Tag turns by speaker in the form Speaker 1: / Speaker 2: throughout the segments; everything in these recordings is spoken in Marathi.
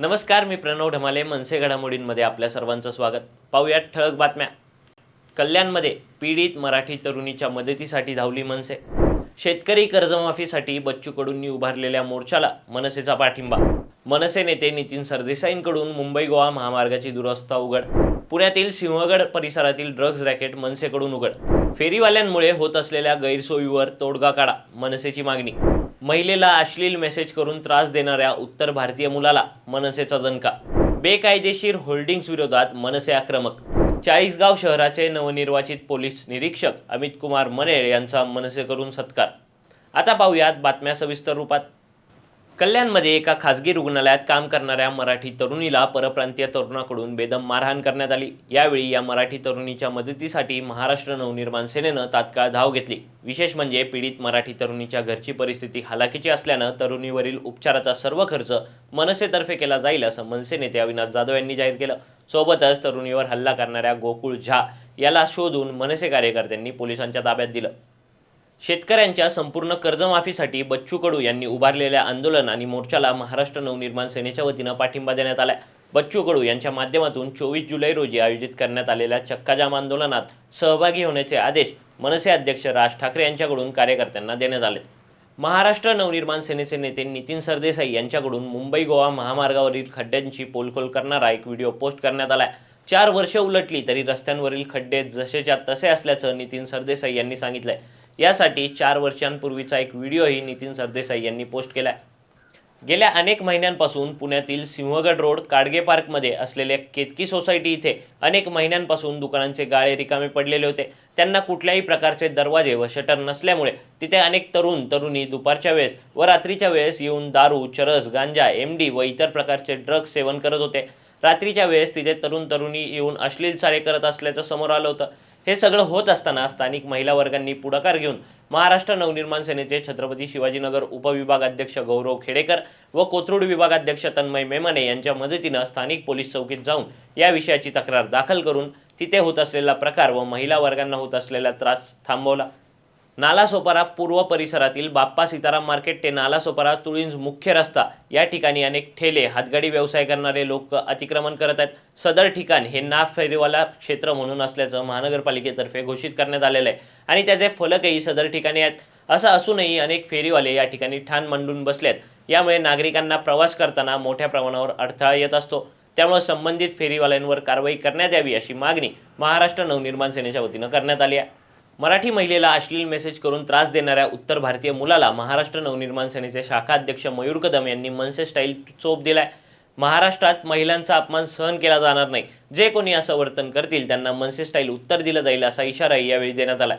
Speaker 1: नमस्कार मी प्रणव ढमाले मनसे घडामोडींमध्ये आपल्या सर्वांचं स्वागत. पाहूयात ठळक बातम्या. कल्याणमध्ये पीडित मराठी तरुणीच्या मदतीसाठी धावली मनसे. शेतकरी कर्जमाफीसाठी बच्चू कडूंनी उभारलेल्या मोर्चाला मनसेचा पाठिंबा. मनसे नेते नितीन सरदेसाईंकडून मुंबई गोवा महामार्गाची दुरवस्था उघड. पुण्यातील सिंहगड परिसरातील ड्रग्ज रॅकेट मनसेकडून उघड. फेरीवाल्यांमुळे होत असलेल्या गैरसोयीवर तोडगा काढा मनसेची मागणी. महिलेला अश्लील मेसेज करून त्रास देणाऱ्या उत्तर भारतीय मुलाला मनसेचा दणका. बेकायदेशीर होल्डिंग्स विरोधात मनसे आक्रमक. चाळीसगाव शहराचे नवनिर्वाचित पोलीस निरीक्षक अमित कुमार मनेर यांचा मनसे करून सत्कार. आता पाहूयात बातम्या सविस्तर रूपात. कल्याणमध्ये एका खासगी रुग्णालयात काम करणाऱ्या मराठी तरुणीला परप्रांतीय तरुणाकडून बेदम मारहाण करण्यात आली. यावेळी या मराठी तरुणीच्या मदतीसाठी महाराष्ट्र नवनिर्माण सेनेनं तात्काळ धाव घेतली. विशेष म्हणजे पीडित मराठी तरुणीच्या घरची परिस्थिती हालाकीची असल्यानं तरुणीवरील उपचाराचा सर्व खर्च मनसेतर्फे केला जाईल असं मनसे नेते अविनाश जाधव यांनी जाहीर केलं. सोबतच तरुणीवर हल्ला करणाऱ्या गोकुळ झा याला शोधून मनसे कार्यकर्त्यांनी पोलिसांच्या ताब्यात दिलं. शेतकऱ्यांच्या संपूर्ण कर्जमाफीसाठी बच्चू कडू यांनी उभारलेल्या आंदोलन आणि मोर्चाला महाराष्ट्र नवनिर्माण सेनेच्या वतीनं पाठिंबा देण्यात आला बच्चू कडू यांच्या माध्यमातून चोवीस जुलै रोजी आयोजित करण्यात आलेल्या चक्काजाम आंदोलनात सहभागी होण्याचे आदेश मनसे अध्यक्ष राज ठाकरे यांच्याकडून कार्यकर्त्यांना देण्यात आले. महाराष्ट्र नवनिर्माण सेनेचे नेते नितीन सरदेसाई यांच्याकडून मुंबई गोवा महामार्गावरील खड्ड्यांची पोलखोल करणारा एक व्हिडिओ पोस्ट करण्यात आला चार वर्ष उलटली तरी रस्त्यांवरील खड्डे जसेच्या तसे असल्याचं नितीन सरदेसाई यांनी सांगितलंय. यासाठी चार वर्षांपूर्वीचा एक व्हिडिओही नितीन सरदेसाई यांनी पोस्ट केलाय. गेल्या अनेक महिन्यांपासून पुण्यातील सिंहगड रोड काडगे पार्कमध्ये असलेल्या केतकी सोसायटी इथे अनेक महिन्यांपासून दुकानांचे गाळे रिकामे पडलेले होते. त्यांना कुठल्याही प्रकारचे दरवाजे व शटर नसल्यामुळे तिथे अनेक तरुण तरुणी दुपारच्या वेळेस व रात्रीच्या वेळेस येऊन दारू चरस गांजा एम डी व इतर प्रकारचे ड्रग्ज सेवन करत होते. रात्रीच्या वेळेस तिथे तरुण तरुणी येऊन अश्लील चाळे करत असल्याचं समोर आलं होतं. हे सगळं होत असताना स्थानिक महिला वर्गांनी पुढाकार घेऊन महाराष्ट्र नवनिर्माण सेनेचे छत्रपती शिवाजीनगर उपविभाग अध्यक्ष गौरव खेडेकर व कोथरूड विभागाध्यक्ष तन्मय मेमाने यांच्या मदतीनं स्थानिक पोलीस चौकीत जाऊन या विषयाची तक्रार दाखल करून तिथे होत असलेला प्रकार व महिला वर्गांना होत असलेला त्रास थांबवला. नालासोपारा पूर्व परिसरातील बाप्पा सीताराम मार्केट ते नालासोपारा तुळींज मुख्य रस्ता. या ठिकाणी अनेक ठेले हातगाडी व्यवसाय करणारे लोक अतिक्रमण करत आहेत. सदर ठिकाण हे ना फेरीवाला क्षेत्र म्हणून असल्याचं महानगरपालिकेतर्फे घोषित करण्यात आलेलं आहे. आणि त्याचे फलकही सदर ठिकाणी आहेत. असं असूनही अनेक फेरीवाले या ठिकाणी ठाण मांडून बसलेत. यामुळे नागरिकांना प्रवास करताना मोठ्या प्रमाणावर अडथळा येत असतो. त्यामुळे संबंधित फेरीवाल्यांवर कारवाई करण्यात यावी अशी मागणी महाराष्ट्र नवनिर्माण सेनेच्या वतीनं करण्यात आली आहे. मराठी महिलेला अश्लील मेसेज करून त्रास देणाऱ्या उत्तर भारतीय मुलाला महाराष्ट्र नवनिर्माण सेनेचे शाखा अध्यक्ष मयूर कदम यांनी मनसे स्टाईल चोप दिलाय. महाराष्ट्रात महिलांचा अपमान सहन केला जाणार नाही. जे कोणी असं वर्तन करतील त्यांना मनसे स्टाईल उत्तर दिलं जाईल असा इशाराही यावेळी देण्यात आला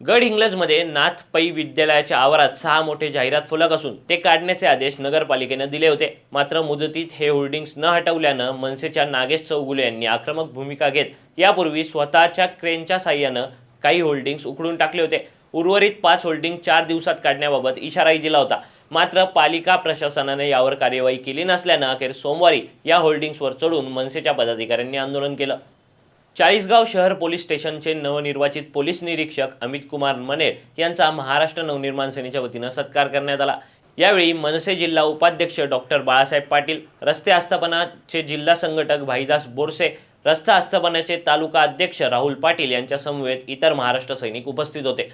Speaker 1: गड इंग्लजमध्ये नाथ पै विद्यालयाच्या आवारात सहा मोठे जाहिरात फलक असून ते काढण्याचे आदेश नगरपालिकेनं दिले होते. मात्र मुदतीत हे होल्डिंग्स न हटवल्यानं मनसेच्या नागेश चौगुले यांनी आक्रमक भूमिका घेत यापूर्वी स्वतःच्या क्रेनच्या साह्यानं काही होल्डिंग्स उकडून टाकले होते. उर्वरित पाच होल्डिंग चार दिवसात काढण्याबाबत इशाराही दिला होता. मात्र पालिका प्रशासनाने यावर कार्यवाही केली नसल्यानं अखेर सोमवारी या होल्डिंग्सवर चढून मनसेच्या पदाधिकाऱ्यांनी आंदोलन केलं. चाळीसगाव शहर पोलीस स्टेशनचे नवनिर्वाचित पोलीस निरीक्षक अमित कुमार मनेर यांचा महाराष्ट्र नवनिर्माण सेनेच्या वतीनं सत्कार करण्यात आला. यावेळी मनसे जिल्हा उपाध्यक्ष डॉक्टर बाळासाहेब पाटील रस्ते आस्थापनाचे जिल्हा संघटक भाईदास बोरसे रस्ता आस्थापनाचे तालुका अध्यक्ष राहुल पाटील यांच्या समवेत इतर महाराष्ट्र सैनिक उपस्थित होते.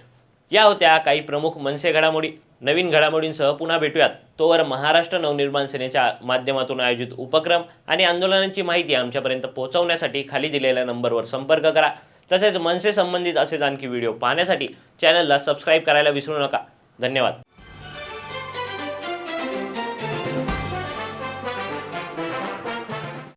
Speaker 1: या होत्या काही प्रमुख मनसे घडामोडी. नवीन घडामोडींसह पुन्हा भेटूयात. तोवर महाराष्ट्र नवनिर्माण सेनेच्या माध्यमातून आयोजित उपक्रम आणि आंदोलनांची माहिती आमच्यापर्यंत पोहोचवण्यासाठी खाली दिलेल्या नंबरवर संपर्क करा. तसेच मनसे संबंधित असेच आणखी व्हिडिओ पाहण्यासाठी चॅनलला सबस्क्राईब करायला विसरू नका. धन्यवाद.